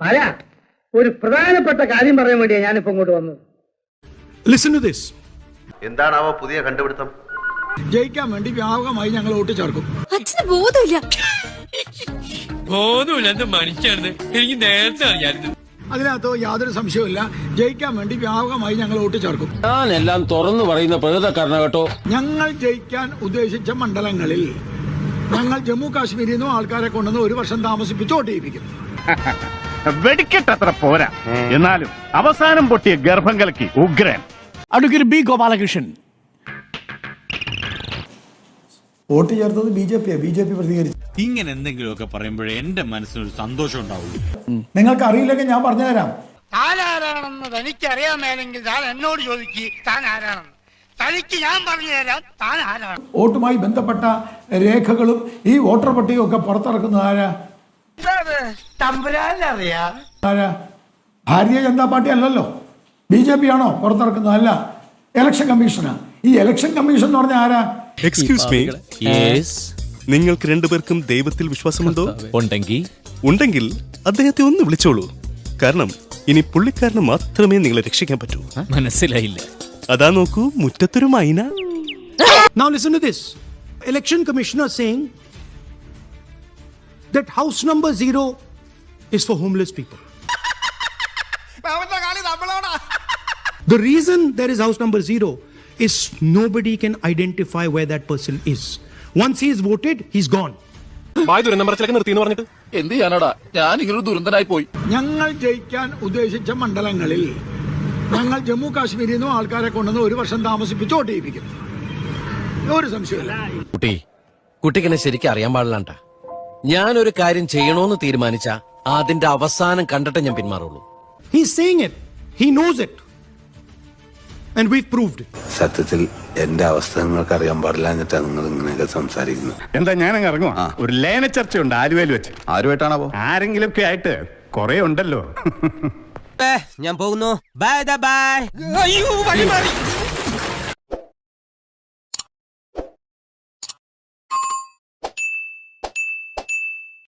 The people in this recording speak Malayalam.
അല്ല ഒരു പ്രധാനപ്പെട്ട കാര്യം പറയാൻ വേണ്ടിയാ ഞാനിപ്പോ ഇങ്ങോട്ട് വന്നത്. ലിസൺ ടു ദിസ് എന്താണാവോ പുതിയ കണ്ടുപിടുത്തം? ജയിക്കാൻ വേണ്ടി വ്യാപകമായി ഞങ്ങൾ വോട്ട് ചേർക്കും. അച്ഛന് ബോധമില്ല. ബോധമില്ലാത്ത മനുഷ്യർന്ന് എനിക്ക് നേരത്തെ അറിയാമായിരുന്നു. അതിനകത്ത് യാതൊരു സംശയവുമില്ല. ജയിക്കാൻ വേണ്ടി വ്യാപകമായി ഞങ്ങൾ വോട്ട് ചേർക്കും. ഞാനെല്ലാം തുറന്നു പറയുന്ന പ്രകൃതക്കാരന കേട്ടോ. ഞങ്ങൾ ജയിക്കാൻ ഉദ്ദേശിച്ച മണ്ഡലങ്ങളിൽ ഞങ്ങൾ ജമ്മു കാശ്മീരിൽ നിന്നും ആൾക്കാരെ കൊണ്ടുവന്ന് ഒരു വർഷം താമസിപ്പിച്ച് വോട്ട് ചെയ്യിപ്പിക്കും. വെടിക്കെട്ടത്ര പോരാ. എന്നാലും അവസാനം പൊട്ടിയ ഗർഭം കലക്കി ഉഗ്രൻ. Advocate B Gopalakrishnan. വോട്ട് ചേർത്തത് B J P B J P പ്രതികരിച്ചു. ഇങ്ങനെ എന്തെങ്കിലുമൊക്കെ പറയുമ്പോഴേ എന്റെ മനസ്സിനൊരു സന്തോഷം ഉണ്ടാവുള്ളൂ. നിങ്ങൾക്ക് അറിയില്ലെങ്കിൽ ഞാൻ പറഞ്ഞുതരാം. താൻ ആരാണെന്ന് തനിക്കറിയാമേലെങ്കിൽ താൻ എന്നോട് ചോദിക്ക് താൻ ആരാണെന്ന് തനിക്ക് ഞാൻ പറഞ്ഞുതരാം താൻ ആരാണ് വോട്ടുമായി ബന്ധപ്പെട്ട രേഖകളും ഈ വോട്ടർ പട്ടികയും ഒക്കെ പുറത്തിറക്കുന്നത് ആരാ? തമ്പുരാനറിയാ? ഭാരതീയ ജനതാ പാർട്ടി അല്ലല്ലോ. ബി ജെ പി ആണോ പുറത്തിറക്കുന്നത്? അല്ല. ഇലക്ഷൻ കമ്മീഷനാ ഈ ഇലക്ഷൻ കമ്മീഷൻ എന്ന് പറഞ്ഞാൽ ആരാ? എക്സ്ക്യൂസ് മീ നിങ്ങൾക്ക് രണ്ടുപേർക്കും ദൈവത്തിൽ വിശ്വാസമുണ്ടോ? ഉണ്ടെങ്കിൽ. ഉണ്ടെങ്കിൽ അദ്ദേഹത്തെ ഒന്ന് വിളിച്ചോളൂ. കാരണം ഇനി പുള്ളിക്കാരന് മാത്രമേ നിങ്ങളെ രക്ഷിക്കാൻ പറ്റൂ. മനസ്സിലായില്ല. അതാ നോക്കൂ മുറ്റത്തൊരു മൈന. Now listen to this. Election commissioner saying that house number zero is for homeless people. The reason there is house number zero is nobody can identify where that person is. Once he is voted, he's gone. വായ ദുരന്തമ്പറച്ചിലേക്ക് നിർത്തി എന്ന് പറഞ്ഞിട്ട് എന്ത് ചെയ്യാനടാ ഞാൻ ഇങ്ങനൊരു ദുരന്തനായി പോയി ഞങ്ങൾ ജയിക്കാൻ ഉദ്ദേശിച്ച മണ്ഡലങ്ങളിൽ ഞങ്ങൾ ജമ്മു കാശ്മീരിൽ നിന്നും ആൾക്കാരെ കൊണ്ടുവന്ന് ഒരു വർഷം താമസിപ്പിച്ച് വോട്ട് ചെയ്യിപ്പിക്കും ഒരു സംശയമില്ല കുട്ടി കുട്ടിക്കെന്നെ ശരിക്കും അറിയാൻ പാടില്ലാണ്ട ഞാനൊരു കാര്യം ചെയ്യണോന്ന് തീരുമാനിച്ച അതിന്റെ അവസാനം കണ്ടിട്ട് ഞാൻ പിന്മാറുള്ളൂ. He's saying it. He knows it. And we've proved it. സത്യത്തിൽ എന്റെ അവസ്ഥ നിങ്ങൾക്ക് അറിയാൻ പാടില്ല എന്നിട്ടാണ് നിങ്ങൾ ഇങ്ങനെയൊക്കെ സംസാരിക്കുന്നത്. എന്താ ഞാനങ്ങ് ഇറങ്ങുവാ? ഒരു ലേന ചർച്ചയുണ്ട് ആലുവയിൽ വെച്ച്. ആരുമായിട്ടാണോ ആരെങ്കിലും ഒക്കെ ആയിട്ട് കുറെ ഉണ്ടല്ലോ. ഞാൻ പോകുന്നു. ബൈ ബൈ അയ്യോ വഴി മാറി.